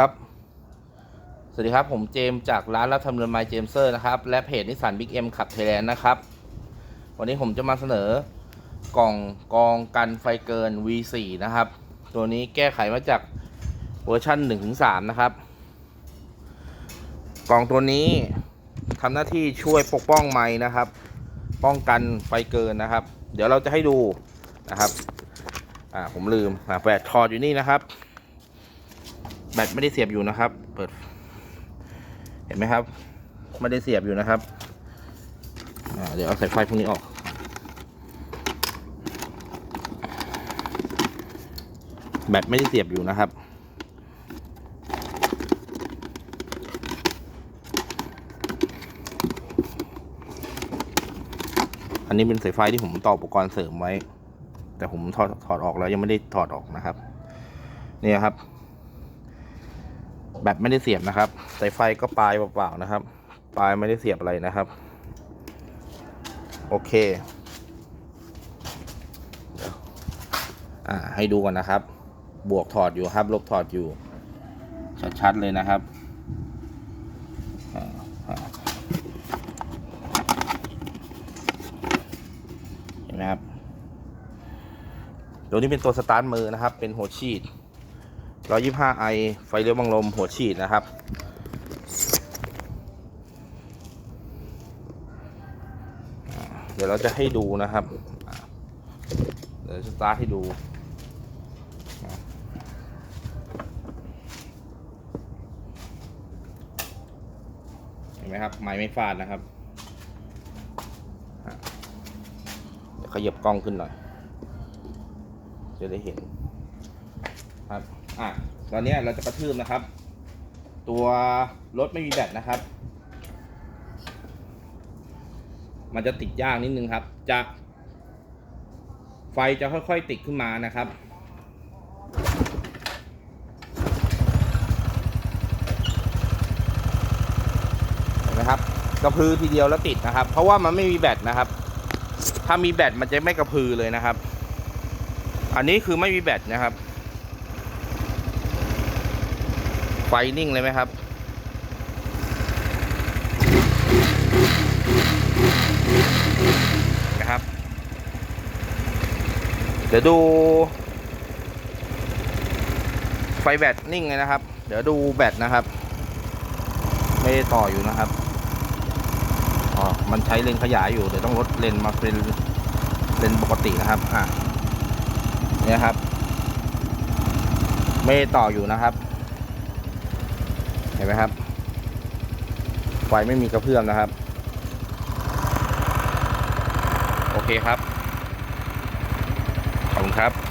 ครับ สวัสดีครับผมเจมจากร้านรับทำเรือนไม้เจมเซอร์นะครับ และเพจนิสสันบิ๊กเอ็มขับไทยแลนด์นะครับ วันนี้ผมจะมาเสนอกล่องกองกันไฟเกิน V4 นะครับ ตัวนี้แก้ไขมาจากเวอร์ชัน1-3 นะครับ กล่องตัวนี้ทำหน้าที่ช่วยปกป้องไม้นะครับ ป้องกันไฟเกินนะครับ เดี๋ยวเราจะให้ดูนะครับ อ่าผมลืมอ่าแบตถอดอยู่นี่นะครับ แบตไม่ได้เสียบอยู่นะครับ เปิด เห็นไหมครับ ไม่ได้เสียบอยู่นะครับ เดี๋ยวเอาสายไฟพวกนี้ออก แบตไม่ได้เสียบอยู่นะครับอันนี้เป็นสายไฟที่ผมต่ออุปกรณ์เสริมไว้ แต่ผมถอดถอดออกแล้วยังไม่ได้ถอดออกนะครับ เนี่ยครับ แบตไม่ได้เสียบนะครับสายไฟก็ปลายเปล่าๆนะครับ ปลายไม่ได้เสียบอะไรนะครับ โอเคอ่าให้ดูก่อนนะครับ บวกถอดอยู่ครับ ลบถอดอยู่ ชัดๆเลยนะครับเห็นไหมครับ ตัวนี้เป็นตัวสตาร์ทมือนะครับ เป็นหัวฉีด 125 i ไฟเลี้ยวบังลมหัวฉีดนะครับ เดี๋ยวเราจะให้ดูนะครับ เดี๋ยวสตาร์ทให้ดูเห็นไหมครับ ไม้ไม่ฟาดนะครับเดี๋ยวขยับกล้องขึ้นหน่อย จะได้เห็นครับ อะตอนนี้เราจะกระทืบนะครับ ตัวรถไม่มีแบตนะครับ มันจะติดยากนิดนึงครับจะไฟจะค่อยๆติดขึ้นมานะครับเห็นไหมครับกระพือทีเดียวแล้วติดนะครับ เพราะว่ามันไม่มีแบตนะครับ ถ้ามีแบตมันจะไม่กระพือเลยนะครับ อันนี้คือไม่มีแบตนะครับ ไฟนิ่งเลยไหมครับ นะครับ เดี๋ยวดู ไฟแบตนิ่งเลยนะครับ เดี๋ยวดูแบตนะครับ ไม่ได้ต่ออยู่นะครับอ๋อมันใช้เลนขยายอยู่ เดี๋ยวต้องลดเลนมาเป็นเลนปกตินะครับ อะเนี่ยครับ ไม่ได้ต่ออยู่นะครับ เห็นไหมครับ ไฟไม่มีกระเพื่อมนะครับ โอเคครับ ขอบคุณครับ